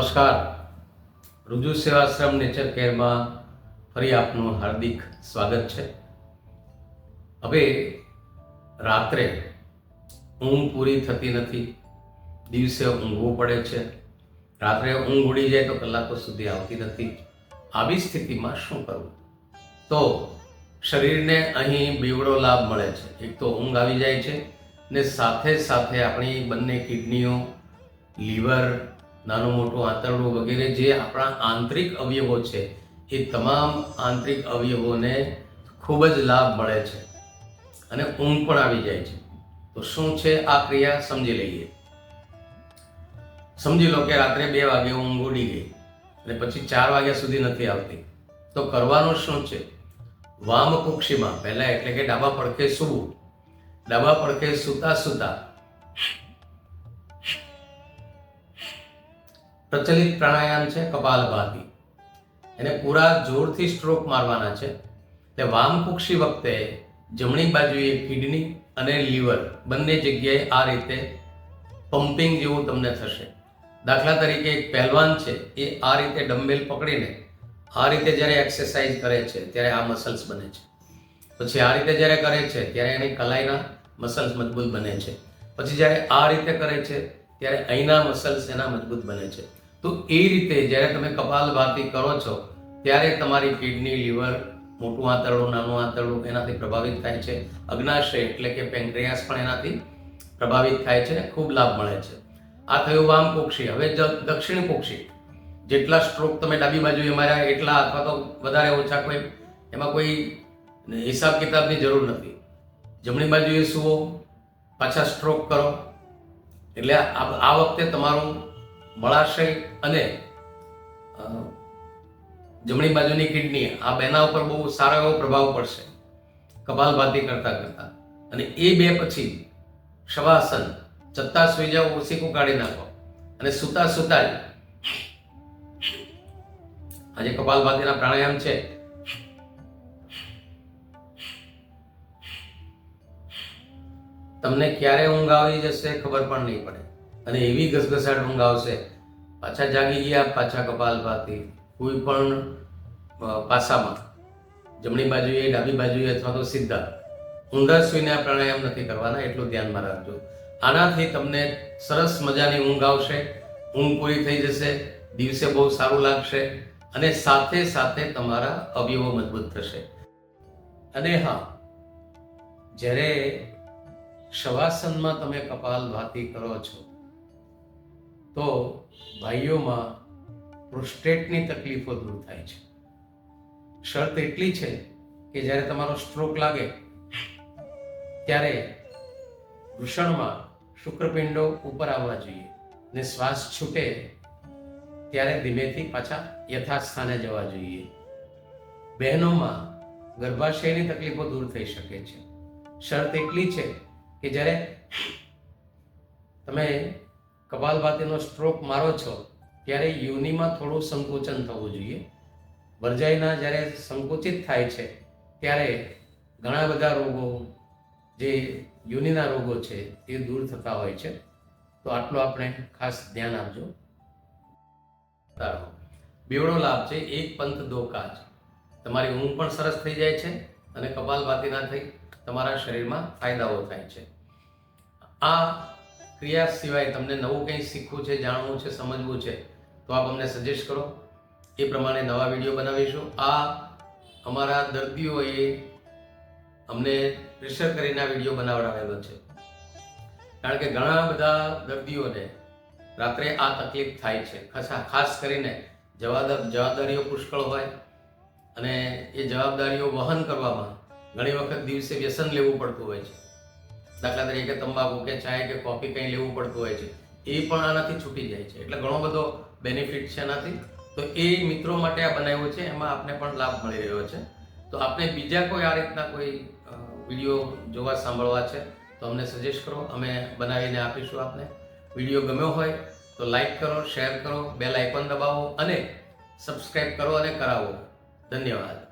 નમસ્કાર. રુજુ સેવાશ્રમ નેચર કેરમાં ફરી આપનું હાર્દિક સ્વાગત છે. હવે રાત્રે ઊંઘ પૂરી થતી નથી. દિવસે ઊંઘવું પડે છે. રાત્રે ઊંઘ ઉડી જાય તો કલાકો સુધી આવતી નથી. આવી સ્થિતિમાં શું કરવું? તો શરીરને અહીં બેવડો લાભ મળે છે. એક તો ઊંઘ આવી જાય છે ને સાથે સાથે આપણી બંને કિડનીઓ, લીવર નાનું, મોટું, આંતરડું વગેરે જે આપણા આંતરિક અવયવો છે, એ તમામ આંતરિક અવયવોને ખૂબ જ લાભ મળે છે અને ઊંઘ પણ આવી જાય છે. તો શું છે આ ક્રિયા? સમજી લઈએ. સમજી લો કે રાત્રે બે વાગે ઊંઘ ઉડી ગઈ અને પછી ચાર વાગ્યા સુધી નથી આવતી. તો કરવાનું શું છે? વામ કુક્ષીમાં પહેલાં એટલે કે ડાબા પડખે સૂવું, ડાબા પડખે સૂતા સૂતા પ્રચલિત પ્રાણાયામ છે કપાલભાતી. એને પૂરા જોરથી સ્ટ્રોક મારવાના છે. એટલે વામકુક્ષી વખતે જમણી બાજુએ કિડની અને લીવર બંને જગ્યાએ આ રીતે પમ્પિંગ જેવું તમને થશે. દાખલા તરીકે એક પહેલવાન છે, એ આ રીતે ડમ્બેલ પકડીને આ રીતે જ્યારે એક્સરસાઇઝ કરે છે, ત્યારે આ મસલ્સ બને છે. પછી આ રીતે જ્યારે કરે છે, ત્યારે એની કલાઈના મસલ્સ મજબૂત બને છે. પછી જ્યારે આ રીતે કરે છે, ત્યારે અહીંના મસલ્સ એના મજબૂત બને છે. તો એ રીતે જ્યારે તમે કપાલભાતી કરો છો, ત્યારે તમારી કિડની, લીવર, મોટું આંતરડું, નાનું આંતરડું એનાથી પ્રભાવિત થાય છે. અગ્નાશય એટલે કે પેન્ક્રિયાસ પણ એનાથી પ્રભાવિત થાય છે ખૂબ લાભ મળે છે. આ થયું વામ કુક્ષી હવે દક્ષિણ પોક્ષી. જેટલા સ્ટ્રોક તમે ડાબી બાજુએ માર્યા, એટલા અથવા તો વધારે ઓછા કોઈ, એમાં કોઈ હિસાબ કિતાબની જરૂર નથી. જમણી બાજુએ સુવો, પાછા સ્ટ્રોક કરો. એટલે આ વખતે તમારું મળાશય અને જમણી બાજુની કિડની, આ બેના ઉપર બહુ સારો એવો પ્રભાવ પડશે. કપાલભાતી કરતા કરતા. અને એ બે પછી શવાસન ચત્તા સુઈ જાઓ ઓસીકું કાઢી નાખો. અને સુતા સુતા જ, આજે કપાલભાતિના પ્રાણાયામ છે. તમને ક્યારે ઊંઘ આવી જશે ખબર પણ નહીં પડે. અને એવી ઘસઘસાટ ઊંઘ આવશે પાછા જાગી ગયા, પાછા કપાલભાતી કોઈ પણ પાસામાં. જમણી બાજુએ, ડાબી બાજુએ અથવા તો સીધા. ઊંધા સુઈને આ પ્રાણાયામ નથી કરવાના, એટલું ધ્યાનમાં રાખજો. આનાથી તમને સરસ મજાની ઊંઘ આવશે, ઊંઘ પૂરી થઈ જશે, દિવસે બહુ સારું લાગશે અને સાથે સાથે તમારા અવયવો મજબૂત થશે. અને હા, જ્યારે શવાસનમાં તમે કપાલભાતિ કરો છો તો ભાઈઓમાં પ્રોસ્ટેટની તકલીફો દૂર થાય છે. શરત એટલી છે કે જ્યારે તમારો સ્ટ્રોક લાગે, ત્યારે વૃષણમાં શુક્રપિંડો ઉપર આવવા જોઈએ ને શ્વાસ છૂટે, ત્યારે ધીમેથી પાછા યથાસ્થાને જવા જોઈએ. બહેનોમાં ગર્ભાશયની તકલીફો દૂર થઈ શકે છે. શરત એટલી છે કે જ્યારે તમે કપાલભાતીનો સ્ટ્રોક મારો છો, ત્યારે યોનિમાં થોડું સંકોચન થવું જોઈએ. વરજાઈના જ્યારે સંકુચિત થાય છે, ત્યારે ઘણા બધા રોગો, જે યોનિના રોગો છે એ દૂર થતા હોય છે. તો આટલું આપણે ખાસ ધ્યાન આપજો. બેવડો લાભ છે, એક પંથ દો કાજ તમારી ઊંઘ પણ સરસ થઈ જાય છે અને કપાલભાતીના થઈ તમારા શરીરમાં ફાયદાઓ થાય છે. આ ક્રિયા સિવાય તમને નવું કંઈ શીખવું છે, જાણવું છે, સમજવું છે, તો આપ અમને સજેસ્ટ કરો. એ પ્રમાણે નવા વીડિયો બનાવીશું. આ અમારા દર્દીઓએ અમને પ્રેશર કરીને આ વીડિયો બનાવડાવેલો છે. કારણ કે ઘણા બધા દર્દીઓને રાત્રે આ તકલીફ થાય છે. ખાસ કરીને જવાબદાર, જવાબદારીઓ પુષ્કળ હોય અને એ જવાબદારીઓ વહન કરવામાં ઘણી વખત દિવસે વ્યસન લેવું પડતું હોય છે. દાખલા તરીકે તંબાકુ કે ચાય કે કોફી કંઈ લેવું પડતું હોય છે, એ પણ આનાથી છૂટી જાય છે. એટલે ઘણો બધો બેનિફિટ છે એનાથી તો એ મિત્રો માટે આ બનાવ્યું છે, એમાં આપને પણ લાભ મળી રહ્યો છે. તો આપને બીજા કોઈ આ રીતના કોઈ વીડિયો જોવા સાંભળવા છે, તો અમને સજેસ્ટ કરો, અમે બનાવીને આપીશું આપને. વીડિયો ગમ્યો હોય, તો લાઈક કરો શેર કરો બેલ આઇકન દબાવો અને સબસ્ક્રાઈબ કરો અને કરાવો. ધન્યવાદ.